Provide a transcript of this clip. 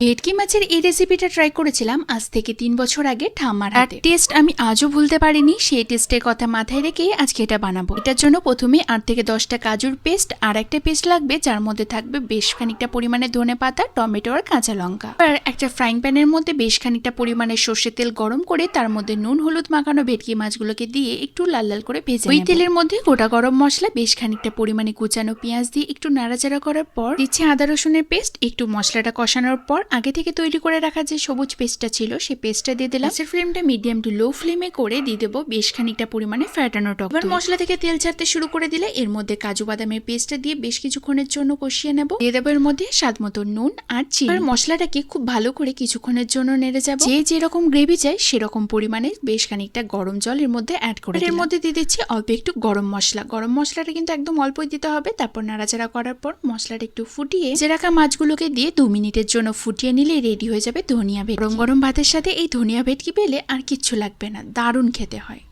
ভেটকি মাছের এই রেসিপিটা ট্রাই করেছিলাম আজ থেকে তিন বছর আগে ঠাম্মার হাতে। টেস্ট আমি আজও ভুলতে পারিনি সেই টেস্টের কথা মাথায় রেখে আজকে এটা বানাবো। এটার জন্য প্রথমে আট থেকে দশটা কাজুর পেস্ট আর একটা পেস্ট লাগবে যার মধ্যে থাকবে বেশ খানিকটা পরিমাণে ধনে পাতা টমেটো আর কাঁচা লঙ্কা। আর একটা ফ্রাইং প্যানের মধ্যে বেশ খানিকটা পরিমাণে সর্ষের তেল গরম করে তার মধ্যে নুন হলুদ মাখানো ভেটকি মাছগুলোকে দিয়ে একটু লাল লাল করে ভেজে ওই তেলের মধ্যে গোটা গরম মশলা বেশ খানিকটা পরিমাণে কুচানো পেঁয়াজ দিয়ে একটু নাড়াচাড়া করার পর দিচ্ছে আদা রসুনের পেস্ট একটু মশলাটা কষানোর পর আগে থেকে তৈরি করে রাখা যে সবুজ পেস্টটা ছিল সেই পেস্টটা দিয়ে দিলাম। গ্যাসের ফ্লেমটা মিডিয়াম টু লো ফ্লেমে করে দিয়ে দেবো বেশ খানিকটা পরিমাণে ফ্যাটানো টক এবার মশলা থেকে তেল ছাড়তে শুরু করে দিলে এর মধ্যে কাজু বাদামের পেস্টটা দিয়ে বেশ কিছুক্ষণের জন্য কষিয়ে নেব। দিয়ে দেবো এর মধ্যে স্বাদ মতো নুন আর চিনি। এবার মশলাটাকে খুব ভালো করে কিছুক্ষণের জন্য নেড়ে যাব। যে যেরকম গ্রেভি চাই সেরকম পরিমাণে বেশ খানিকটা গরম জল এর মধ্যে অ্যাড করে এর মধ্যে দিয়ে দিচ্ছি অল্প একটু গরম মশলা। গরম মশলাটা কিন্তু একদম অল্পই দিতে হবে তারপর নাড়াচাড়া করার পর মশলাটা একটু ফুটিয়ে যে রাখা মাছগুলোকে দিয়ে দু মিনিটের জন্য ফুটিয়ে নিলে রেডি হয়ে যাবে ধনিয়া ভেট গরম গরম ভাতের সাথে এই ধনিয়া ভেটকি পেলে আর কিচ্ছু লাগবে না, দারুণ খেতে হয়।